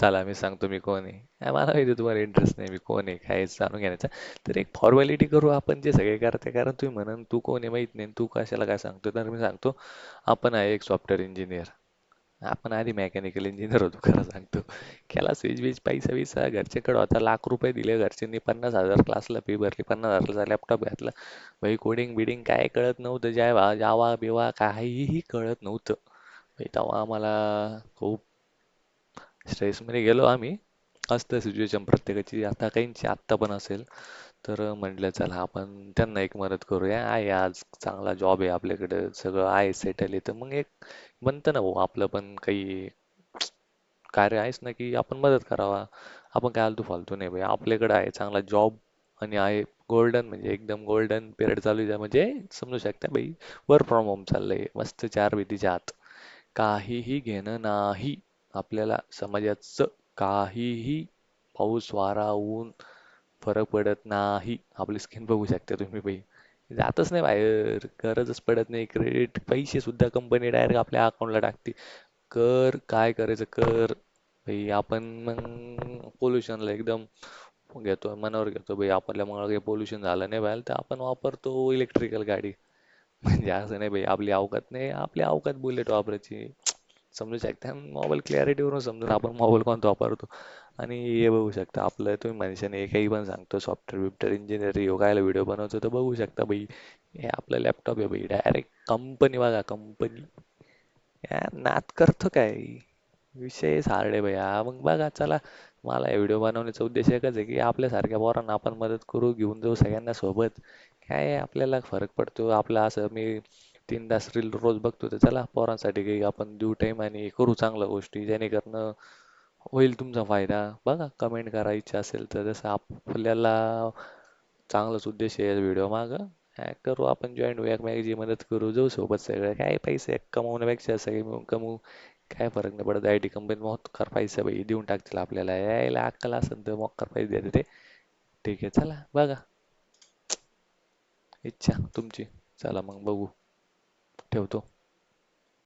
चला मी सांगतो मी कोण आहे. मला माहिती तुम्हाला इंटरेस्ट नाही मी कोण आहे काय जाणून घेण्याचा. तर एक फॉर्मॅलिटी करू आपण जे सगळे करते कारण तुम्ही म्हणून तू कोण आहे माहीत नाही तू कशाला काय सांगतो तर मी सांगतो आपण आहे एक सॉफ्टवेअर इंजिनियर आपण आधी मेकॅनिकल इंजिनियर होतो खरं सांगतो. केला स्विच बीच पैसा विसा घरच्याकडे होता लाख रुपये दिले घरच्यांनी पन्नास हजार क्लासला फी भरली पन्नास हजारचा लॅपटॉप घातला. भाई कोडिंग बिडिंग काय कळत नव्हतं जावा जावा बिवा काहीही कळत नव्हतं. भाई तेव्हा आम्हाला खूप स्ट्रेसमध्ये गेलो आम्ही. असतं सिच्युएशन प्रत्येकाची. आता काहींची आत्ता पण असेल. तर म्हटलं चला आपण त्यांना एक मदत करूया. आहे आज चांगला जॉब आहे आपल्याकडं. सगळं आहे सेटल आहे तर मग एक बनतं ना भाऊ आपलं पण काही कार्य आहेच ना की आपण मदत करावा. आपण काय आलतू फालतू नाही भाई. आपल्याकडं आहे चांगला जॉब आणि आहे गोल्डन म्हणजे एकदम गोल्डन पिरियड चालू आहे. म्हणजे समजू शकता भाई वर्क फ्रॉम होम चाललंय. मस्त चार भिंतीच्या आत. काहीही घेणं नाही. आपल्याला समाजाचं काहीही पाऊस वारा ऊन फरक पडत नाही. आपली स्किन बघू शकता तुम्ही बाई. जातच नाही बाहेर. गरजच पडत नाही. क्रेडिट पैसे सुद्धा कंपनी डायरेक्ट आपल्या अकाउंटला टाकते. कर काय करायचं कर. भाई आपण मग पोल्युशनला एकदम घेतो मनावर घेतो भाई आपल्यामुळे काही पोल्युशन झालं नाही बाहेर तर आपण वापरतो इलेक्ट्रिकल गाडी. म्हणजे असं नाही भाई आपली अवकात नाही. आपली अवकात बुलेट वापरायची. समजू शकता. मोबाईल क्लॅरिटीवरून समजून आपण मोबाईल कोणता वापरतो? आणि हे बघू शकता आपलं तुम्ही मनुष्याने काही पण सांगतो सॉफ्टवेअर बिफ्टवेअर इंजिनिअर योगायला व्हिडिओ बनवतो तर बघू शकता भाई हे आपलं लॅपटॉप आहे भाई डायरेक्ट कंपनी बघा कंपनी यार नात करतो काय? विषय हार्ड आहे भैया मग बघा चला मला हे व्हिडिओ बनवण्याचा उद्देश एकच आहे की आपल्यासारख्या पोरांना आपण मदत करू घेऊन जाऊ सगळ्यांना सोबत. काय आपल्याला फरक पडतो? आपला असं मी तीन तास रील रोज बघतो ते चला पोरांसाठी काही आपण देऊ टाईम आणि करू चांगल्या गोष्टी. जेणेकरून होईल तुमचा फायदा. बघा कमेंट करा इच्छा असेल तर. जसं आपल्याला चांगलाच उद्देश आहे व्हिडिओ मागं. काय करू आपण? जॉईंट होऊ. एकमेकाची मदत करू. जाऊ सोबत सगळं. काय पैसे कमवण्यापेक्षा सगळे मिळून कमवू? काय फरक नाही पडत. आय टी कंपनीत मोक्कर पैसे बाई देऊन टाकतील आपल्याला. यायला अक्कल असेल तर मोक्कर पैसे देते ते. ठीक आहे चला. बघा. इच्छा तुमची. चला मग बघू. ठेवतो.